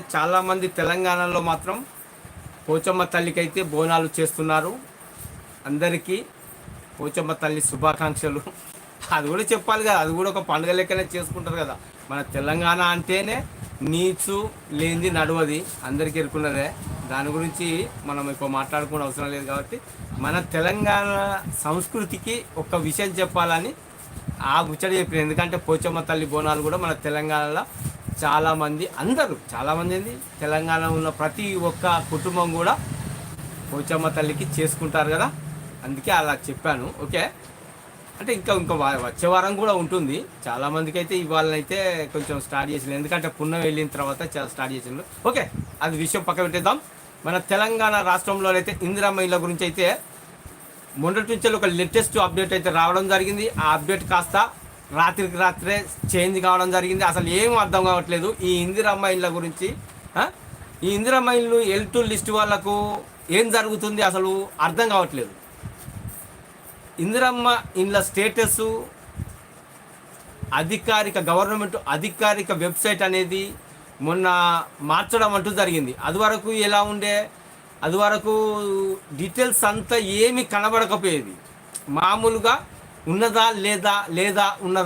చాలామంది తెలంగాణలో మాత్రం పోచమ్మ తల్లికి అయితే బోనాలు చేస్తున్నారు. అందరికీ పోచమ్మ తల్లి శుభాకాంక్షలు. అది కూడా చెప్పాలి కదా అది కూడా ఒక పండుగ లెక్కనే చేసుకుంటారు కదా. మన తెలంగాణ అంటేనే నీచు లేనిది నడవది అందరికీ ఎరుకున్నదే. దాని గురించి మనం ఎక్కువ మాట్లాడుకునే అవసరం లేదు కాబట్టి మన తెలంగాణ సంస్కృతికి ఒక విషయం చెప్పాలని ఆ ముచ్చట చెప్పిన. ఎందుకంటే పోచమ్మ తల్లి బోనాలు కూడా మన తెలంగాణలో చాలామంది అందరూ చాలామంది ఏంది? తెలంగాణ ఉన్న ప్రతి ఒక్క కుటుంబం కూడా పోచమ్మ తల్లికి చేసుకుంటారు కదా? అందుకే అలా చెప్పాను ఓకే? అంటే ఇంకా ఇంకా వచ్చే వారం కూడా ఉంటుంది. చాలామందికి అయితే ఇవాళనైతే కొంచెం స్టార్ట్ చేసింది ఎందుకంటే పుణ్యం వెళ్ళిన తర్వాత స్టార్ట్ చేసిండు ఓకే అది విషయం పక్క పెట్టేద్దాం. మన తెలంగాణ రాష్ట్రంలో అయితే ఇళ్ళ గురించి అయితే మొన్నటి నుంచి ఒక లేటెస్ట్ అప్డేట్ అయితే రావడం జరిగింది. ఆ అప్డేట్ కాస్త రాత్రికి రాత్రే చేంజ్ కావడం జరిగింది. అసలు ఏం అర్థం కావట్లేదు. ఈ ఇందిరమ్మ ఇళ్ళ గురించి ఈ ఇందిరమ్మ ఇల్లు ఎల్టు లిస్ట్ వాళ్ళకు ఏం జరుగుతుంది అసలు అర్థం కావట్లేదు. ఇందిరమ్మ ఇండ్ల స్టేటస్ అధికారిక గవర్నమెంట్ అధికారిక వెబ్సైట్ అనేది మొన్న మార్చడం అంటూ జరిగింది. అది వరకు ఎలా ఉండే అది వరకు డీటెయిల్స్ అంతా ఏమి కనబడకపోయేది. మామూలుగా ఉన్నదా లేదా లేదా ఉన్నదా